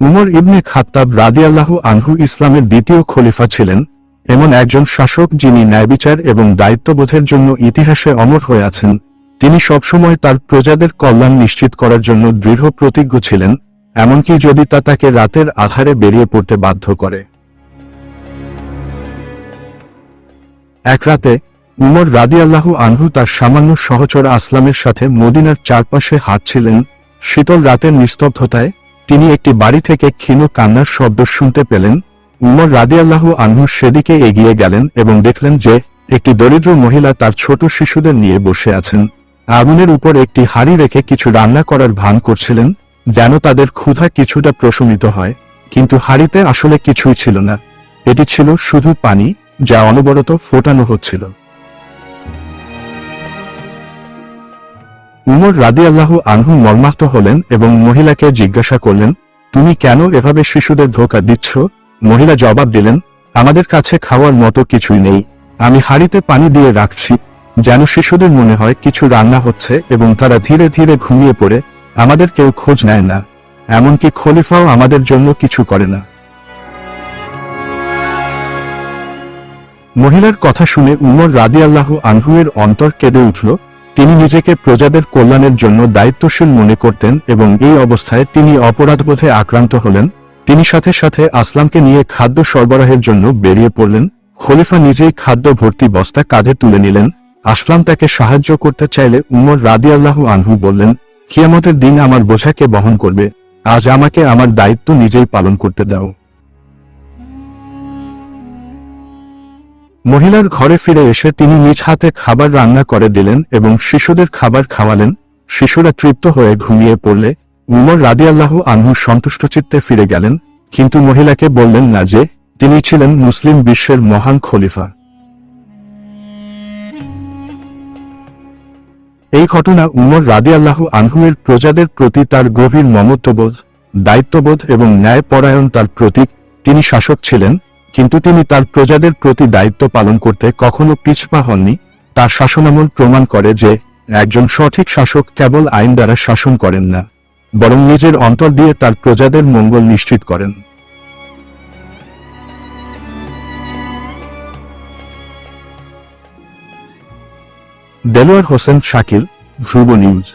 উমর ইবনে খাত্তাব রাদিয়াল্লাহু আনহু ইসলামের দ্বিতীয় খলিফা ছিলেন, এমন একজন শাসক যিনি ন্যায়বিচার এবং দায়িত্ববোধের জন্য ইতিহাসে অমর হয়ে আছেন। তিনি সবসময় তার প্রজাদের কল্যাণ নিশ্চিত করার জন্য দৃঢ় প্রতিজ্ঞ ছিলেন, এমনকি যদি তা তাকে রাতের আধারে বেরিয়ে পড়তে বাধ্য করে। এক রাতে উমর রাদিয়াল্লাহু আনহু তার সামান্য সহচর আসলামের সাথে মদিনার চারপাশে হাঁটছিলেন। শীতল রাতের নিস্তব্ধতায় তিনি একটি বাড়ি থেকে ক্ষীণ কান্নার শব্দ শুনতে পেলেন। উমর রাদিয়াল্লাহু আনহু সেদিকে এগিয়ে গেলেন এবং দেখলেন যে একটি দরিদ্র মহিলা তার ছোট শিশুদের নিয়ে বসে আছেন। আগুনের উপর একটি হাড়ি রেখে কিছু রান্না করার ভান করছিলেন, যেন তাদের ক্ষুধা কিছুটা প্রশমিত হয়। কিন্তু হাড়িতে আসলে কিছুই ছিল না। এটি ছিল শুধু পানি, যা অনবরত ফোটানো হচ্ছিল। উমর রাদি আল্লাহ আনহু মর্মাহত হলেন এবং মহিলাকে জিজ্ঞাসা করলেন, তুমি কেন এভাবে শিশুদের ধোকা দিচ্ছ? মহিলা জবাব দিলেন, আমাদের কাছে খাওয়ার মতো কিছুই নেই। আমি হাড়িতে পানি দিয়ে রাখছি, যেন শিশুদের মনে হয় কিছু রান্না হচ্ছে এবং তারা ধীরে ধীরে ঘুমিয়ে পড়ে। আমাদের কেউ খোঁজ নেয় না। এমনকি খলিফাও আমাদের জন্য কিছু করে না। মহিলার কথা শুনে উমর রাদি আল্লাহ আনহুয়ের অন্তর কেঁদে উঠল। তিনি নিজেকে প্রজাদের কল্যাণের জন্য দায়িত্বশীল মনে করতেন এবং এই অবস্থায় তিনি অপরাধবোধে আক্রান্ত হলেন। তিনি সাথে সাথে আসলামকে নিয়ে খাদ্য সরবরাহের জন্য বেরিয়ে পড়লেন। খলিফা নিজেই খাদ্য ভর্তি বস্তা কাঁধে তুলে নিলেন। আসলাম তাকে সাহায্য করতে চাইলে উমর রাদিয়াল্লাহু আনহু বললেন, কিয়ামতের দিন আমার বোঝাকে বহন করবে। আজ আমাকে আমার দায়িত্ব নিজেই পালন করতে দাও। মহিলার ঘরে ফিরে এসে তিনি নিজ হাতে খাবার রান্না করে দিলেন এবং শিশুদের খাবার খাওয়ালেন। শিশুরা তৃপ্ত হয়ে ঘুমিয়ে পড়লে উমর রাদিয়াল্লাহু আনহু সন্তুষ্টচিত্তে ফিরে গেলেন, কিন্তু মহিলাকে বললেন না যে, তিনি ছিলেন মুসলিম বিশ্বের মহান খলিফা। এই ঘটনা উমর রাদিয়াল্লাহু আনহুয়ের প্রজাদের প্রতি তার গভীর মমত্ববোধ, দায়িত্ববোধ এবং ন্যায়পরায়ণ তার প্রতীক তিনি শাসক ছিলেন। কিন্তু তিনি তার প্রজাদের প্রতি দায়িত্ব পালন করতে কখনো পিছপা হননি। তার শাসনামল প্রমাণ করে যে, একজন সঠিক শাসক কেবল আইন দ্বারা শাসন করেন না, বরং নিজের অন্তর দিয়ে তার প্রজাদের মঙ্গল নিশ্চিত করেন। দেলোয়ার হোসেন শাকিল, ধ্রুব নিউজ।